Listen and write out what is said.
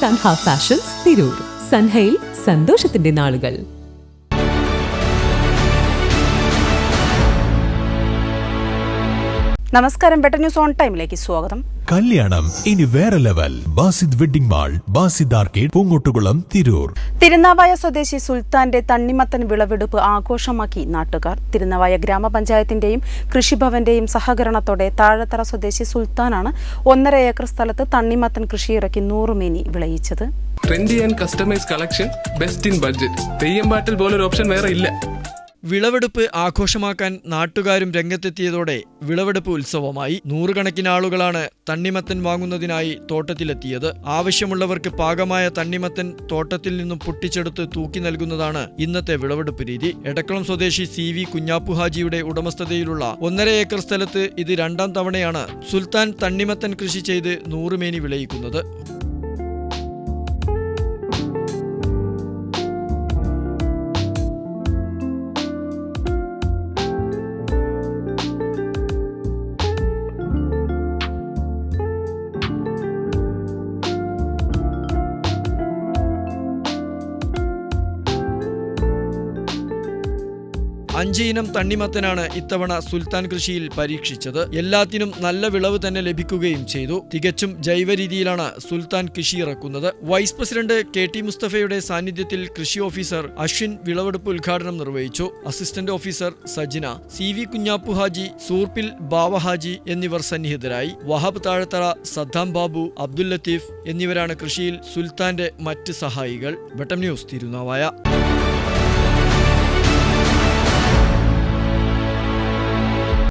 Sanha fashions Tirur. സൻഹയിൽ സന്തോഷത്തിന്റെ നാളുകൾ. നമസ്കാരം ബെറ്റർ ന്യൂസ് ഓൺ ടൈമിലേക്ക് സ്വാഗതം. കല്യാണം ഇനി വേറെ level. Basid wedding mall Basid arcade Poongottukulam Tirur. Thirunavaya സ്വദേശി സുൽത്താന്റെ തണ്ണിമത്തൻ വിളവെടുപ്പ് ആഘോഷമാക്കി നാട്ടുകാർ. തിരുനാവായ ഗ്രാമപഞ്ചായത്തിന്റെയും കൃഷിഭവന്റെയും സഹകരണത്തോടെ താഴത്തറ സ്വദേശി സുൽത്താനാണ് ഒന്നര ഏക്കർ സ്ഥലത്ത് തണ്ണിമത്തൻ കൃഷിയിറക്കി നൂറുമേനി വിളയിച്ചത്. Trendy and customise collection best in budget Theyyam പാട്ടിൽ പോലൊരു ഓപ്ഷൻ വേറെ ഇല്ല. വിളവെടുപ്പ് ആഘോഷമാക്കാൻ നാട്ടുകാരും രംഗത്തെത്തിയതോടെ വിളവെടുപ്പ് ഉത്സവമായി നൂറുകണക്കിന് ആളുകളാണ് തണ്ണിമത്തൻ വാങ്ങുന്നതിനായി തോട്ടത്തിലെത്തിയത്. ആവശ്യമുള്ളവർക്ക് പാകമായ തണ്ണിമത്തൻ തോട്ടത്തിൽ നിന്നും പൊട്ടിച്ചെടുത്ത് തൂക്കി നൽകുന്നതാണ് ഇന്നത്തെ വിളവെടുപ്പ് രീതി. എടക്കളം സ്വദേശി സി വി കുഞ്ഞാപ്പു ഹാജിയുടെ ഉടമസ്ഥതയിലുള്ള ഒന്നര ഏക്കർ സ്ഥലത്ത് ഇത് രണ്ടാം തവണയാണ് സുൽത്താൻ തണ്ണിമത്തൻ കൃഷി ചെയ്ത് നൂറുമേനി വിളയിക്കുന്നത്. അഞ്ച് ഇനം തണ്ണിമത്തനാണ് ഇത്തവണ സുൽത്താൻ കൃഷിയിൽ പരീക്ഷിച്ചത്. എല്ലാത്തിനും നല്ല വിളവ് തന്നെ ലഭിക്കുകയും ചെയ്തു. തികച്ചും ജൈവ രീതിയിലാണ് സുൽത്താൻ കൃഷി ഇറക്കുന്നത്. വൈസ് പ്രസിഡന്റ് കെ ടി മുസ്തഫയുടെ സാന്നിധ്യത്തിൽ കൃഷി ഓഫീസർ അശ്വിൻ വിളവെടുപ്പ് ഉദ്ഘാടനം നിർവഹിച്ചു. Assistant officer Sajina C V Kunhappu Haji Soorppil Bava Haji എന്നിവർ സന്നിഹിതരായി. വഹാബ് താഴത്തറ സദ്ദാം ബാബു അബ്ദുൽ ലത്തീഫ് എന്നിവരാണ് കൃഷിയിൽ സുൽത്താന്റെ മറ്റ് സഹായികൾ. ബട്ടം ന്യൂസ് തിരുനാവായ.